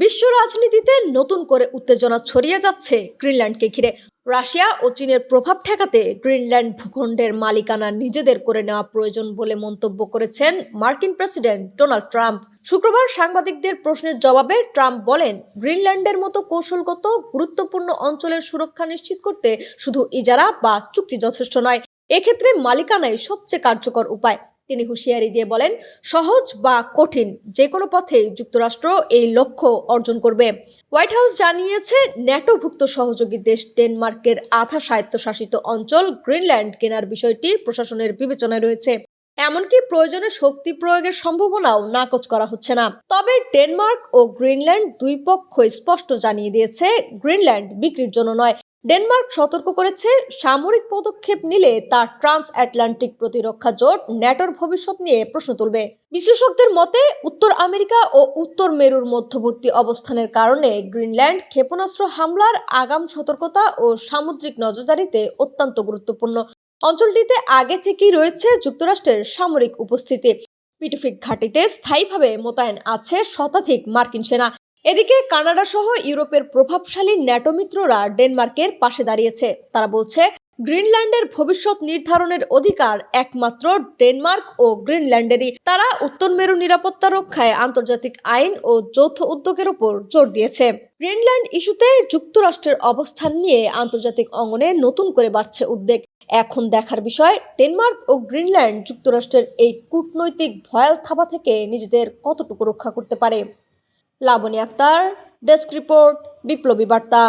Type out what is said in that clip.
বিশ্ব রাজনীতিতে নতুন করে উত্তেজনা ছড়িয়ে যাচ্ছে গ্রিনল্যান্ডকে ঘিরে। রাশিয়া ও চীনের প্রভাব ঠেকাতে গ্রিনল্যান্ড ভূখণ্ডের মালিকানা নিজেদের করে নেওয়া প্রয়োজন বলে মন্তব্য করেছেন মার্কিন প্রেসিডেন্ট ডোনাল্ড ট্রাম্প। শুক্রবার সাংবাদিকদের প্রশ্নের জবাবে ট্রাম্প বলেন, গ্রিনল্যান্ডের মতো কৌশলগত, গুরুত্বপূর্ণ অঞ্চলের সুরক্ষা নিশ্চিত করতে শুধু ইজারা বা চুক্তি যথেষ্ট নয়, এক্ষেত্রে মালিকানাই সবচেয়ে কার্যকর উপায়। তিনি হুঁশিয়ারি দিয়ে বলেন, সহজ বা কঠিন যে কোনো পথেই যুক্তরাষ্ট্র এই লক্ষ্য অর্জন করবে। হোয়াইট হাউস জানিয়েছে, ন্যাটোভুক্ত সহযোগী দেশ ডেনমার্কের আধা স্বায়ত্তশাসিত অঞ্চল গ্রিনল্যান্ড কেনার বিষয়টি প্রশাসনের বিবেচনায় রয়েছে। এমনকি প্রয়োজনে শক্তি প্রয়োগের সম্ভাবনাও নাকচ করা হচ্ছে না। তবে ডেনমার্ক ও গ্রিনল্যান্ড দুই পক্ষই স্পষ্ট জানিয়ে দিয়েছে, গ্রিনল্যান্ড বিক্রির জন্য নয় ডেনমার্ক সতর্ক করেছে, সামরিক পদক্ষেপ নিলে তা ট্রান্স আটলান্টিক প্রতিরক্ষা জোট ন্যাটোর ভবিষ্যৎ নিয়ে প্রশ্ন তুলবে। বিশেষজ্ঞদের মতে, উত্তর আমেরিকা ও উত্তর মেরুর মধ্যবর্তী অবস্থানের কারণে গ্রিনল্যান্ড ক্ষেপণাস্ত্র হামলার আগাম সতর্কতা ও সামুদ্রিক নজরদারিতে অত্যন্ত গুরুত্বপূর্ণ। অঞ্চলটিতে আগে থেকেই রয়েছে যুক্তরাষ্ট্রের সামরিক উপস্থিতি। পিটুফিক ঘাটিতে স্থায়ীভাবে মোতায়েন আছে শতাধিক মার্কিন সেনা। এদিকে কানাডা সহ ইউরোপের প্রভাবশালী ন্যাটো মিত্ররা ডেনমার্কের পাশে দাঁড়িয়েছে। তারা বলছে, গ্রিনল্যান্ডের ভবিষ্যৎ নির্ধারণের অধিকার একমাত্র ডেনমার্ক ও গ্রিনল্যান্ডেরই। তারা উত্তর মেরু নিরাপত্তা রক্ষায় আন্তর্জাতিক আইন ও যৌথ উদ্যোগের উপর জোর দিয়েছে। গ্রিনল্যান্ড ইস্যুতে যুক্তরাষ্ট্রের অবস্থান নিয়ে আন্তর্জাতিক অঙ্গনে নতুন করে বাড়ছে উদ্বেগ। এখন দেখার বিষয়, ডেনমার্ক ও গ্রিনল্যান্ড যুক্তরাষ্ট্রের এই কূটনৈতিক ভয়াল থাবা থেকে নিজেদের কতটুকু রক্ষা করতে পারে? লাবণী আক্তার ডেস্ক রিপোর্ট বিপ্লবী বার্তা।